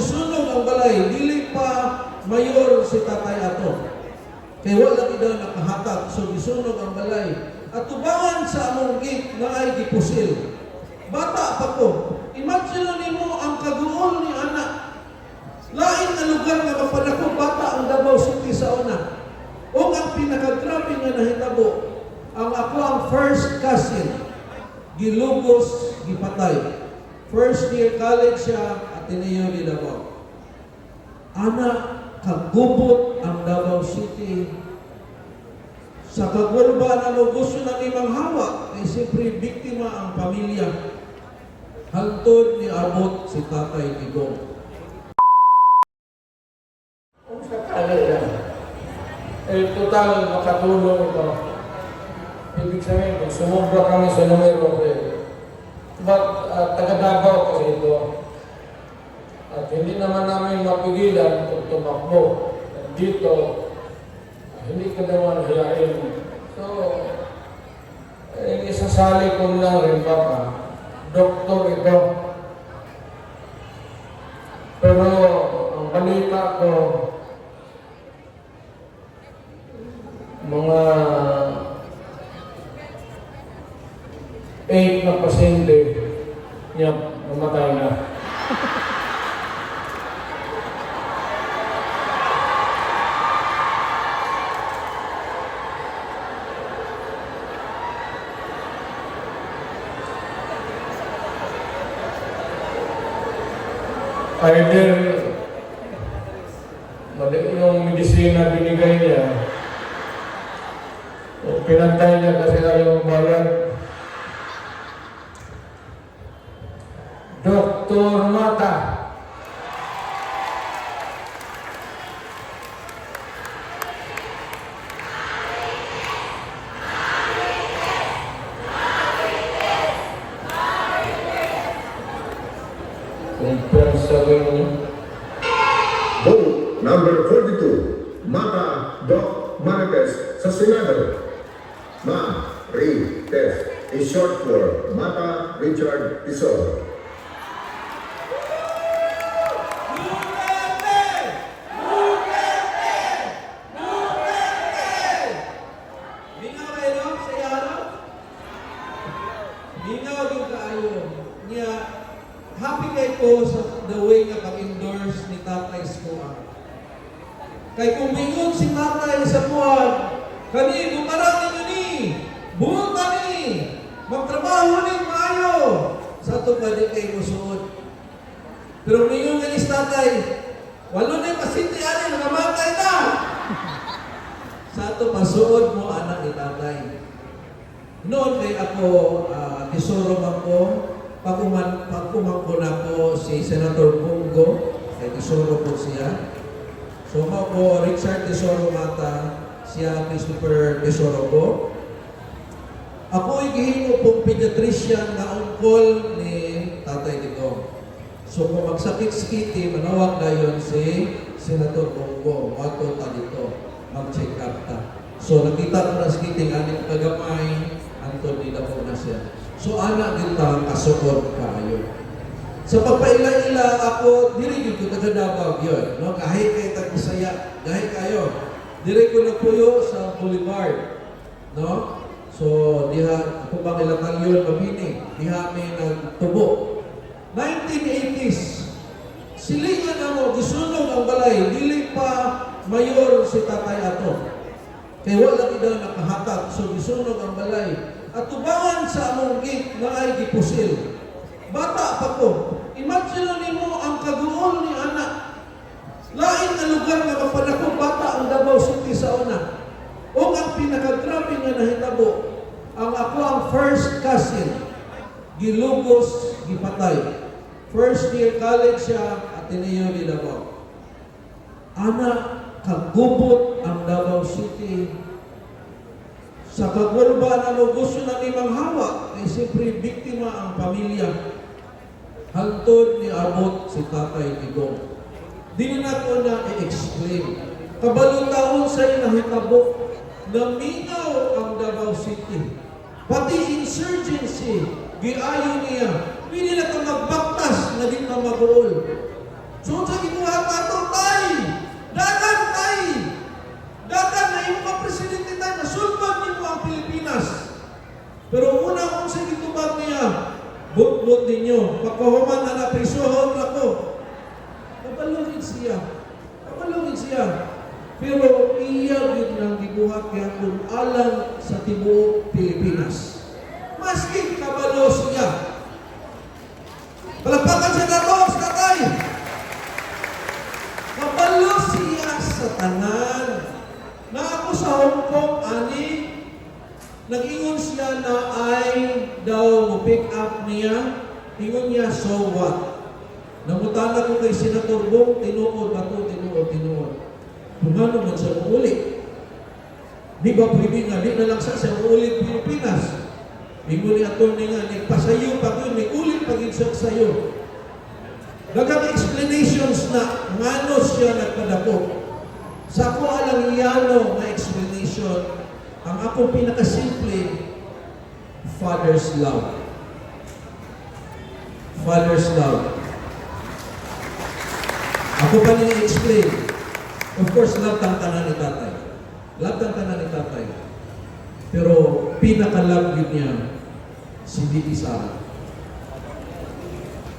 gisunog ang balay, dili pa mayor si tatay ato. Kay wala gid nakahatag so gisunog ang balay. At tubangan sa among gate na ay gipusil. Bata pa ko. Imagine nimo ang kaguol ni anak. Lain na lugar nga mapadako bata ang Davao City sa una. O ang pinakagrabe nga nahitabo, ang ako ang first cousin, gilugos, gipatay. First year college siya, Ateneo de Davao. Ana, kagubot ang Davao City. Sa kagurba na gusto na imang hawak, ay siyempre biktima ang pamilya. Hantod ni abot si Tatay Tigong. Kung sakali yan, eh total makatulong ito. Ibig sabihin, sumubra kami sa numero eh, but uh, taga Davao. At hindi naman namin mapigilan kung tumakbo. Dito, ah, hindi ka naman hiyain. So, eh, isasali ko lang rin baka, doktor ito. Pero ang balita ko, mga 8 na pasyente niya namatay na. Either mali yung medisina binigay niya, o pinantay niya kasi ayaw bayad. Dr. Mata. Kumpensa rin niya. Vote number 42, Mata Doc Marquez sa Senado. Ma, Ri, Tess, is short for Mata Richard. Niya, happy kay ko sa the way nga pag-endorse ni Tatay Skuha. Kay kung mingon si Tatay sa buwan, kani, gumarang ninyo ni, buhol ka ni, magtrabaho ni maayo. Sa ito din kayo musuod. Pero mingon nga ni Tatay, walo na yung pasinti ani, nakamatay na. Sa ito, pasuod mo anak ni tatay. Noon kay ako, uh, tisuro man ko, pagkuman, pagkumangko na ko si Senator Bungo, kay tisuro ko siya. So mo ko, Richard Tesoro Mata, siya Christopher Tesoro ko. Ako ay gihingo pong pediatrician na ungkol ni Tatay Digong. So kung magsakit-skiti, manawag na yun si Senator Bongo. Wato ta dito, mag-check up ta. So nakita ko na skiting, aning kagamay, Anthony na po na siya. So anak kita kasukod kayo. Sa pagpaila-ila ako, diri yun ko taga Davao yun. No? Kahit kay Tagpasaya, kahit kayo. Diri ko nagpuyo sa Boulevard. No? So, diha, ako bang ilang yun, mabini. Diha may nagtubo. 1980s, silingan na mo, gisunog ang balay, dili pa mayor si tatay ato. Kay wala daw nakahatag, so gisunog ang balay. At tubangan sa among gate na ay gipusil. Bata pa ko. Imagine nimo ang kaguol ni anak. Lain na lugar nga mapadako bata ang Davao City sa una. O ang pinakagrabe nga nahitabo, ang ako ang first cousin, gilugos, gipatay. First year college siya, Ateneo de Davao. Ana, kagubot ang Davao City. Sa kagurba na mo gusto na imang hawak, ay siyempre biktima ang pamilya. Hantod ni abot si Tatay Tigong. Di na ko na i-explain. Kabalong taon sa'yo nahitabo na minaw ang Davao City. Pati insurgency, giayo niya. Pwede na ito magbaktas na di na mag-uol. So sa gibuhat ato tay, dagan tay. Dagan na imo ka presidente tay nasulbad nimo ang Pilipinas. Pero una kung sa gitubag niya, but-but ninyo, pagkahuman na naprisohon ako. Kabalugin siya. Kabalugin siya. Pero iya yun lang gibuhat kaya kung alang sa tibuok Pilipinas. Maski kabalo siya. Palagpakan siya na to, sa tatay. Kabalo siya sa tanan. Na ako sa Hong Kong, ani, nag-ingon siya na ay daw mo-pick up niya. Ingon niya, so what? Namutala ko kay Senator Bong, tinuod ba ito, tinuod, tinuod. Kung ano man siya muulit. Di ba pwede nga, di na lang sa siya muulit Pilipinas. Ingon ni attorney nga, nagpasayo pa ko, may ulit pag siya sayo. Dagang explanations na ngano siya nagpadako. Sa ako alang iyano na explanation, ang akong pinakasimple, Father's love. Father's love. Ako pa nila explain. Of course, love ang tanan ni tatay. Love ang tanan ni tatay. Pero pinaka-love yun niya, si Didi Sara.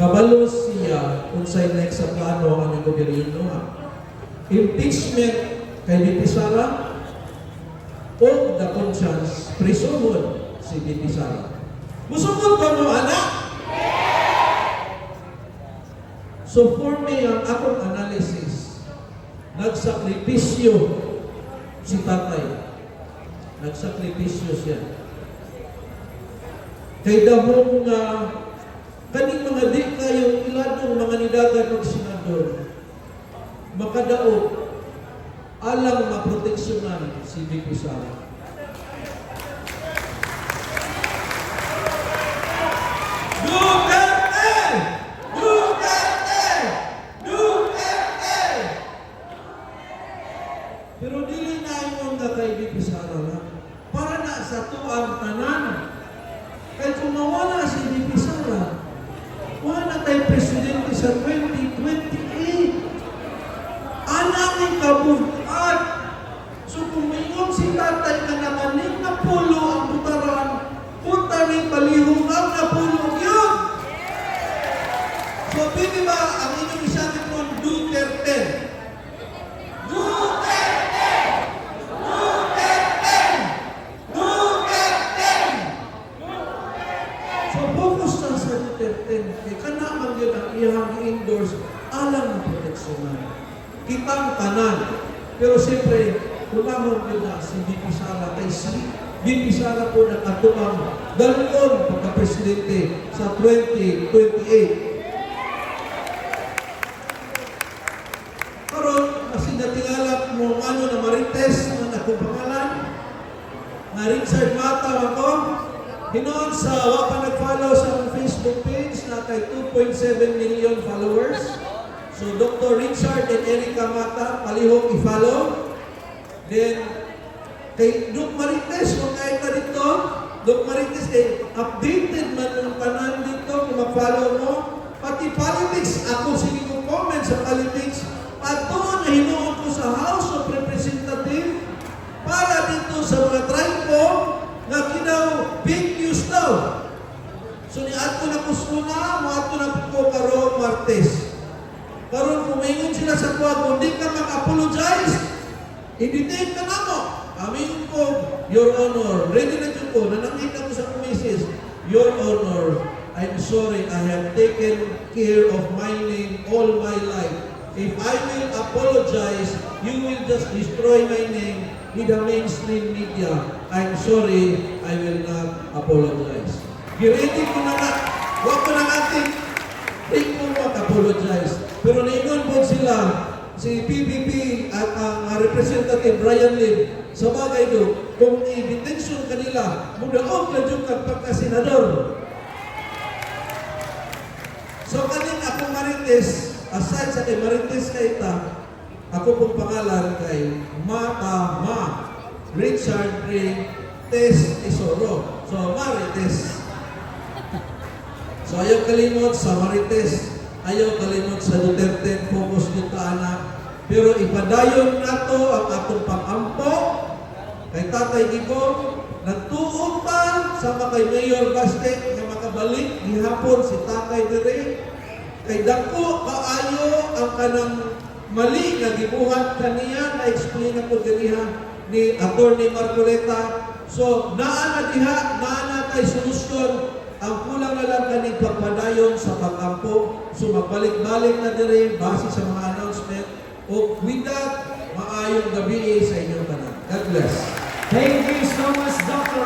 Kabalo siya kung sa next sa plano ang gobyerno ha. Impeachment kay Didi Sara o the conscience prisuhon si Didi Sara. Musukot ba mo anak? So for me, ang akong analysis, nagsakripisyo si tatay. Nagsakripisyo siya. Kay dahong nga, kaning mga di kayong ilanong mga nidagan ng senador, makadaog, alang maproteksyonan si Vicky Sara. Duterte! Duterte! Duterte! Pero dili na nga kay Vicky Sara lang. Para na sa tuang tanan. Kay kung mawala si Sara, wala tayo presidente sa 2028. Anamin kabuhat. So kung mayroon si tatay na nakaling na pulo ang butaran, punta rin palihong ang napulog yun. So pwede ba ang inyong isabi ko Duterte? Duterte! Duterte! Duterte! So focus na sa Duterte. Kaya kanaman yun ang iyang endorse alang ng proteksyonan. Kitang tanan. Pero siyempre, kulamang yun na si VP Sara kay si VP Sara po nakatuang dalawang pagka-presidente sa 2028. Karon, kasi natingalap mo ano na Marites na akong pangalan, nga Richard Mata ako, hinoon sa wa pa nag-follow sa Facebook page na kay 2.7 million followers. So Dr. Richard and Erica Mata, palihog i-follow. Then, kay Doc Marites, kung kahit ka dito, Doc Marites, eh, updated man ng tanan dito, kung mag-follow mo. Pati politics, ako sige kong comment sa politics. Ato na hinuon ko sa House of Representative para dito sa mga tribe ko nga kinaw big news daw. So ni ato na kusuna, mo ato na ko karo Martes. Karon kumingon kuwa, kung di ka mag-apologize, i-detain ka na mo. Amin ko, Your Honor, ready na dyan ko, nanangita ko sa kumisis, Your Honor, I'm sorry, I have taken care of my name all my life. If I will apologize, you will just destroy my name in the mainstream media. I'm sorry, I will not apologize. Giready ko na nga, huwag ko na natin Hindi ko mag-apologize. Pero naingon po sila, si PPP at ang Representative Brian Lim, sa bagay do, kung i-detention kanila, mudaog na dyan kag pagka-senador. So kanin akong Marites, aside sa kay Marites kay ta, ako pong pangalan kay Mata Ma Richard Ray Tes Tesoro. So Marites. So ayaw kalimot sa Marites. Ayaw kalimot sa Duterte focus dito anak. Pero ipadayon nato ang atong pag-ampo kay Tatay Digong nagtuon pa sa kay Mayor Baste nga makabalik gihapon si Tatay dire kay dako kaayo ang kanang mali nga gibuhat kaniya na explain ako ganiha ni Attorney Marcoleta. So naa na diha naa na tay solusyon ang kulang na lang kaning pagpadayon sa pag-ampo so magbalik-balik na dire base sa mga announcement. O with that maayong gabi sa inyong tanan. God bless. Thank you so much, Dr.